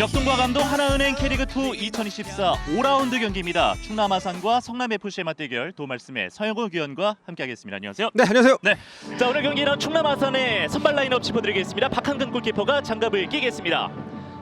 역동과 감동 하나은행 K리그2 2024 5라운드 경기입니다. 충남 아산과 성남 FC의 맞대결 도 말씀의 서영욱 위원과 함께하겠습니다. 안녕하세요. 네 안녕하세요. 네, 자 오늘 경기는 충남 아산의 선발 라인업 짚어드리겠습니다. 박한근 골키퍼가 장갑을 끼겠습니다.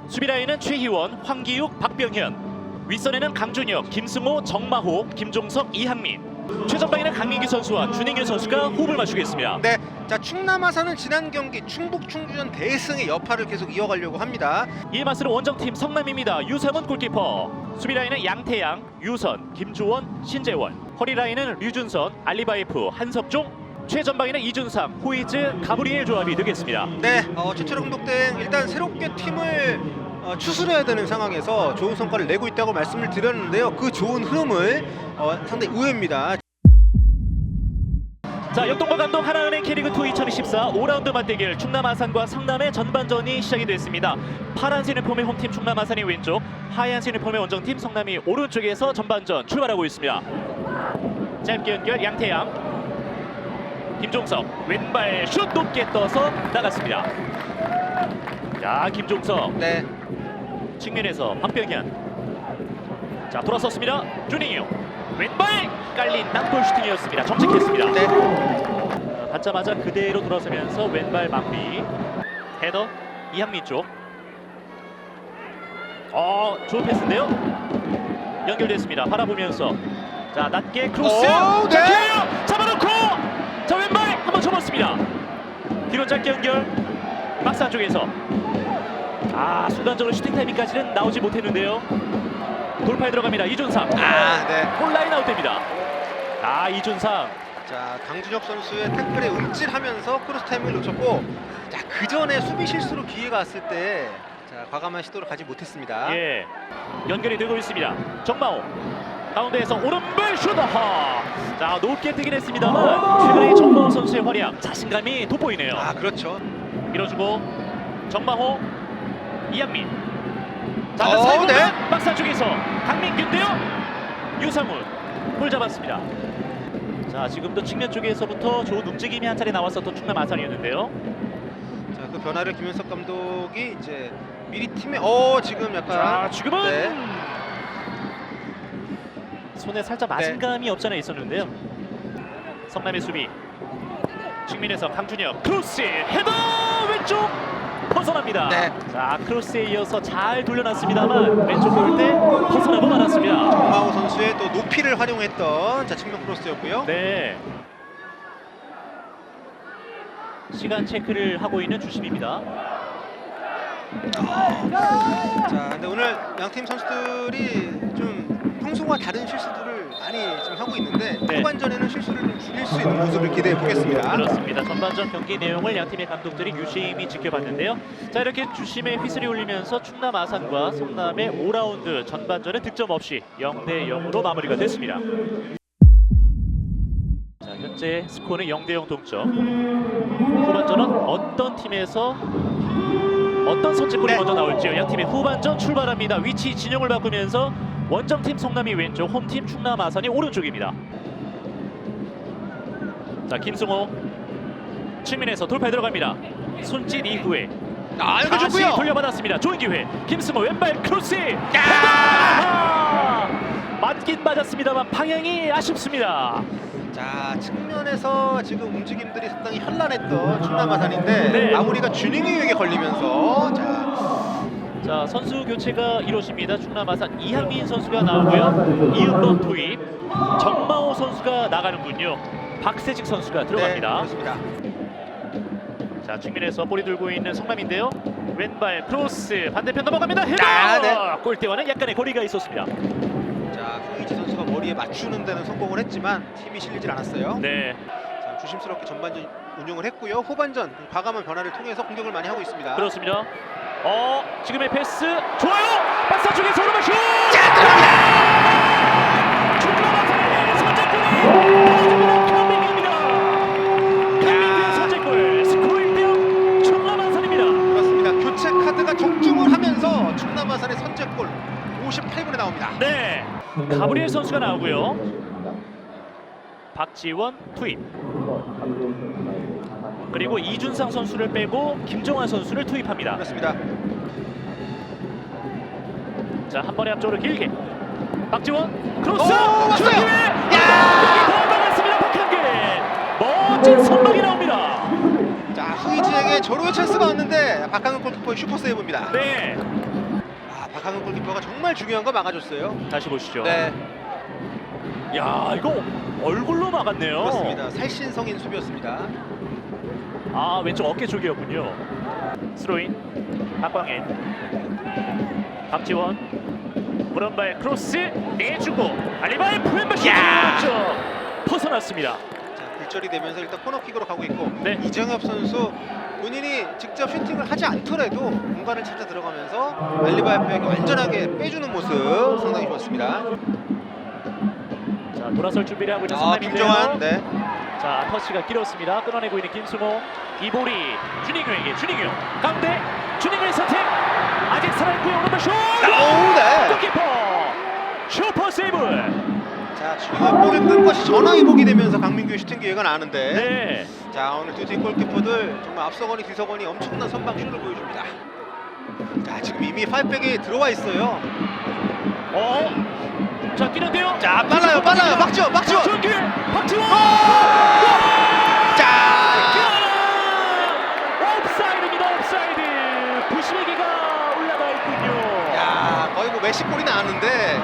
수비 라인은 최희원, 황기욱, 박병현, 윗선에는 강준혁, 김승호, 정마호, 김종석, 이항민. 최전방에는 강민규 선수와 준행규 선수가 호흡을 맞추겠습니다. 네, 자 충남 아산은 지난 경기 충북 충주전 대승의 여파를 계속 이어가려고 합니다. 이에 맞서는 원정팀 성남입니다. 유상훈 골키퍼. 수비 라인은 양태양, 유선, 김주원, 신재원. 허리 라인은 류준선, 알리바이프, 한석종. 최전방에는 이준상, 호이즈, 가브리엘 조합이 되겠습니다. 네, 어, 최철 감독등 일단 새롭게 팀을 어, 추스려야 되는 상황에서 좋은 성과를 내고 있다고 말씀을 드렸는데요. 그 좋은 흐름을 어, 상당히 의외입니다. 자, 역동과 감독 하나은행 K리그2 2024 5라운드 맞대결 충남 아산과 성남의 전반전이 시작이 됐습니다. 파란색 유니폼의 홈팀 충남 아산이 왼쪽, 하얀색 유니폼의 원정팀 성남이 오른쪽에서 전반전 출발하고 있습니다. 짧게 연결 양태양, 김종석 왼발 슛 높게 떠서 나갔습니다. 자, 김종석 네, 측면에서 박병현 자 돌아섰습니다 준이요 왼발 깔린 땅볼 슈팅이었습니다. 정직했습니다. 네, 자, 받자마자 그대로 돌아서면서 왼발 마무리 헤더 이항민 쪽. 어, 좋은 패스인데요? 연결됐습니다. 바라보면서. 자 낮게 크로스. 오, 자 네. 기회요! 잡아놓고! 자 왼발 한번 접었습니다. 뒤로 짧게 연결. 박스 안쪽에서. 아 순간적으로 슈팅 타이밍까지는 나오지 못했는데요 돌파에 들어갑니다. 이준상. 아, 네. 홀라인 아웃됩니다. 아 이준상. 자 강준혁 선수의 태클에 움찔하면서 크로스 타이밍을 놓쳤고, 자 그 전에 수비 실수로 기회가 왔을 때. 자, 과감한 시도를 가지 못했습니다. 예. 연결이 되고 있습니다. 정마호. 가운데에서 오른발 슈터하 자 높게 뜨긴 했습니다 최근에 정마호 선수의 활약 자신감이 돋보이네요. 아, 그렇죠. 밀어주고 정마호 이양민 자 어, 사이드 네. 박스 안쪽에서 강민규인데요. 유상훈 볼 잡았습니다. 자 지금도 측면 쪽에서부터 좋은 움직임이 한 차례 나왔었던 충남 아산이었는데요. 자, 그 변화를 김현석 감독이 이제 미리 팀에 어 지금 약간 자 지금은 네. 손에 살짝 맞은 감이 없잖아 있었는데요. 성남의 수비. 측면에서 강준혁. 크로스. 헤더 벗어납니다 네. 자 크로스에 이어서 잘 돌려놨습니다만 왼쪽 볼때 벗어나고 말았습니다 정마호 선수의 또 높이를 활용했던 자 측면 크로스였고요. 네 시간 체크를 하고 있는 주심입니다 자, 근데 오늘 양 팀 선수들이 좀 평소와 다른 실수들을 많이 지금 하고 있는데 네. 후반전에는 실수를 좀 줄일 수 있는 모습을 기대해 보겠습니다. 그렇습니다. 전반전 경기 내용을 양 팀의 감독들이 유심히 지켜봤는데요. 자 이렇게 주심의 휘슬이 울리면서 충남 아산과 성남의 5라운드 전반전은 득점 없이 0대 0으로 마무리가 됐습니다. 자 현재 스코어는 0대 0 동점. 후반전은 어떤 팀에서 어떤 선제골이 네. 먼저 나올지요. 양 팀의 후반전 출발합니다. 위치 진영을 바꾸면서 원정팀 성남이 왼쪽, 홈팀 충남 아산이 오른쪽입니다. 자 김승호 측면에서 돌파에 들어갑니다. 손짓 이후에 아, 이거 다시 좋고요. 돌려받았습니다. 좋은 기회. 김승호 왼발 크로스. 헤더! 맞긴 맞았습니다만 방향이 아쉽습니다. 자, 측면에서 지금 움직임들이 상당히 현란했던 충남 아산인데 네. 마무리가 준잉이에게 걸리면서 자, 자 선수 교체가 이루어집니다. 충남 아산 이항민 선수가 나오고요. 이은범 투입. 정마호 선수가 나가는군요. 박세직 선수가 네, 들어갑니다. 그렇습니다. 자 측면에서 볼이 들고 있는 성남인데요. 왼발 크로스 반대편 넘어갑니다. 헤더! 아, 네. 골대와는 약간의 거리가 있었습니다. 자, 후이지 선수가 머리에 맞추는 데는 성공을 했지만 팀이 실리질 않았어요. 네. 자, 조심스럽게 전반전 운용을 했고요. 후반전 과감한 변화를 통해서 공격을 많이 하고 있습니다. 그렇습니다. 어 지금의 패스 좋아요. 박스 쪽에서 오른발 슛. 충남아산의 선제골이 강민규입니다. 강민규의 선제골 스코어 1대0 충남아산입니다. 그렇습니다. 교체 카드가 적중을 하면서 충남 아산의 선제골 58분에 나옵니다. 네. 가브리엘 선수가 나오고요. 박지원 투입. 그리고 이준상 선수를 빼고 김정환 선수를 투입합니다. 그렇습니다. 자, 한 번에 앞쪽으로 길게. 박지원 크로스. 오, 왔어요. 야! 더 막았습니다. 박한길. 멋진 선방이 나옵니다. 자 후이지에게 절호의 찬스가 왔는데 박항은 골키퍼의 슈퍼 세이브입니다. 네. 아 박항은 골키퍼가 정말 중요한 거 막아줬어요. 다시 보시죠. 네 야, 이거 얼굴로 막았네요. 그렇습니다. 살신성인 수비였습니다. 아, 왼쪽 어깨 쪽이었군요. 스로인. 박광일. 박지원. 오른발 크로스 내주고 알리바이 프렌버시 오른쪽 벗어났습니다. 자 굴절이 되면서 일단 코너킥으로 가고 있고 네. 이정엽 선수 본인이 직접 슈팅을 하지 않더라도 공간을 찾아 들어가면서 알리바이프에게 완전하게 빼주는 모습 상당히 좋았습니다. 자, 돌아설 준비를 하고 있는 아. 김정환 네. 자, 터치가 길었습니다. 끊어내고 있는 김수모. 이보리 준익규에게 준익규. 강대 준익규의 선택. 아직 살아있고요. 오른발 슛. 오, 네. 골키퍼. 슈퍼 세이브. 자 중요한 볼을 끈 것이 전화위복이 되면서 강민규의 슈팅 기회가 나는데 네. 자 오늘 두 팀 골키퍼들 정말 앞서거니 뒤서거니 엄청난 선방 슛을 보여줍니다. 자 지금 이미 파이백에 들어와 있어요. 어. 자, 뛰는데요. 자 빨라요 빨라요 박지원 박지원 박준규. 박지원. 자 옵사이드입니다. 옵사이드. 부시메기가 올라가 있군요. 야 거의 뭐 메시 골이 나왔는데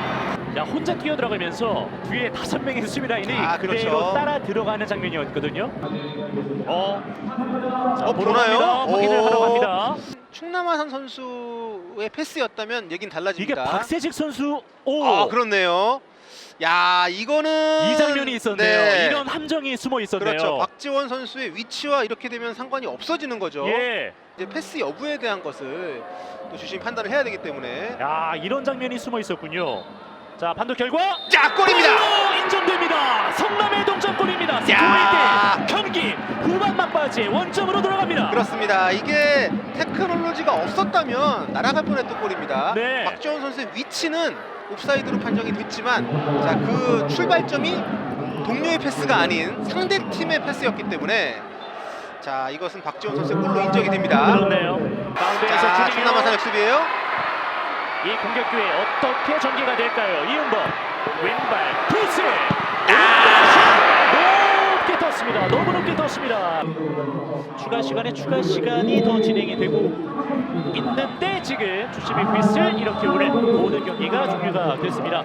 야 혼자 뛰어 들어가면서 뒤에 다섯 명의 수비 라인이 아, 그대로 그렇죠. 따라 들어가는 장면이었거든요. 어, 자, 어, 보나요? 오. 하러 갑니다. 충남아산 선수 의 패스였다면 얘긴 이게 달라집니다. 박세식 선수 오. 아 그렇네요. 야 이거는 이 장면이 있었네요. 네. 이런 함정이 숨어 있었네요. 그렇죠. 박지원 선수의 위치와 이렇게 되면 상관이 없어지는 거죠. 예. 이제 패스 여부에 대한 것을 또 주심 판단을 해야 되기 때문에 야 이런 장면이 숨어 있었군요. 자 판독 결과 자 골입니다. 인정됩니다. 성남의 동점골입니다. 야. 1대 경기 후반 막바지 원점으로 돌아갑니다. 그렇습니다. 이게 테크놀로지가 없었다면 날아갈 뻔했던 골입니다. 네. 박지원 선수의 위치는 옵사이드로 판정이 됐지만 자 그 출발점이 동료의 패스가 아닌 상대 팀의 패스였기 때문에 자 이것은 박지원 선수의 골로 인정이 됩니다. 그렇네요. 가운데에서 자 주닝이요. 충남 아산 역습이에요. 이 공격 기회 어떻게 전개가 될까요? 이은범 왼발 크로스 높게 떴습니다. 너무 높게 떴습니다. 추가 시간에 추가 시간이 더 진행이 되고 있는데 지금 주심의 휘슬 이렇게 오늘 모든 경기가 종료가 됐습니다.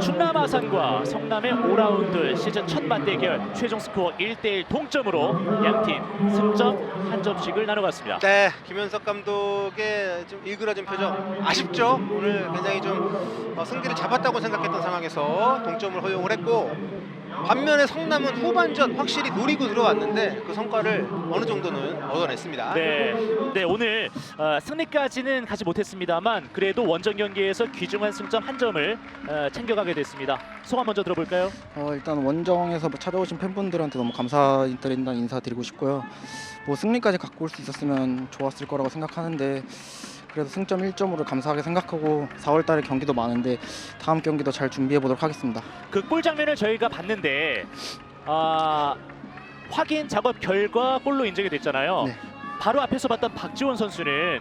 충남 아산과 성남의 5라운드 시즌 첫 맞대결 최종 스코어 1대1 동점으로 양팀 승점 한 점씩을 나눠갔습니다. 네, 김현석 감독의 좀 일그러진 표정 아쉽죠. 오늘 굉장히 좀 어, 승기를 잡았다고 생각했던 상황에서 동점을 허용을 했고 반면에 성남은 후반전 확실히 노리고 들어왔는데 그 성과를 어느 정도는 얻어냈습니다. 네, 네 오늘 어, 승리까지는 가지 못했습니다만 그래도 원정 경기에서 귀중한 승점 한 점을 어, 챙겨가게 됐습니다. 소감 먼저 들어볼까요? 어, 일단 원정에서 뭐 찾아오신 팬분들한테 너무 감사드린다는 인사드리고 싶고요. 뭐 승리까지 갖고 올 수 있었으면 좋았을 거라고 생각하는데 그래도 승점 1점으로 감사하게 생각하고 4월 달에 경기도 많은데 다음 경기도 잘 준비해 보도록 하겠습니다. 그골 장면을 저희가 봤는데 아, 확인 작업 결과 골로 인정이 됐잖아요. 네. 바로 앞에서 봤던 박지원 선수는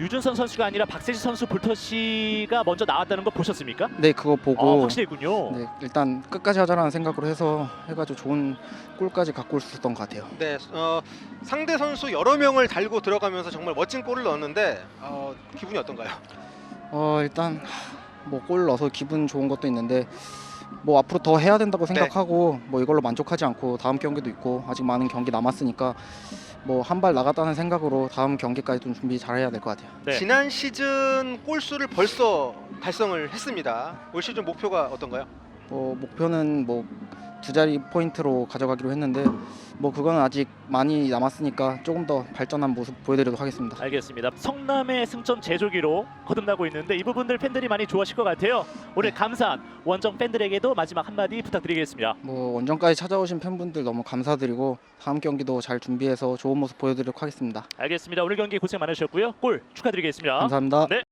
유준선 선수가 아니라 박세지 선수 볼터시가 먼저 나왔다는 거 보셨습니까? 네, 그거 아, 보고 확실했군요. 네, 일단 끝까지 하자라는 생각으로 해서 해가지고 좋은 골까지 갖고 올 수 있었던 것 같아요. 네, 어, 상대 선수 여러 명을 달고 들어가면서 정말 멋진 골을 넣었는데 어, 기분이 어떤가요? 어, 일단 뭐 골 넣어서 기분 좋은 것도 있는데 뭐 앞으로 더 해야 된다고 생각하고 뭐 이걸로 만족하지 않고 다음 경기도 있고 아직 많은 경기 남았으니까 뭐 한 발 나갔다는 생각으로 다음 경기까지 좀 준비 잘 해야 될 것 같아요. 네. 지난 시즌 골수를 벌써 달성을 했습니다. 올 시즌 목표가 어떤가요? 뭐 목표는 뭐 두 자리 포인트로 가져가기로 했는데 뭐 그거는 아직 많이 남았으니까 조금 더 발전한 모습 보여드리도록 하겠습니다. 알겠습니다. 성남의 승점 제조기로 거듭나고 있는데 이 부분들 팬들이 많이 좋아하실 것 같아요. 오늘 감사한 원정 팬들에게도 마지막 한마디 부탁드리겠습니다. 뭐 원정까지 찾아오신 팬분들 너무 감사드리고 다음 경기도 잘 준비해서 좋은 모습 보여드리도록 하겠습니다. 알겠습니다. 오늘 경기 고생 많으셨고요. 골 축하드리겠습니다. 감사합니다. 네.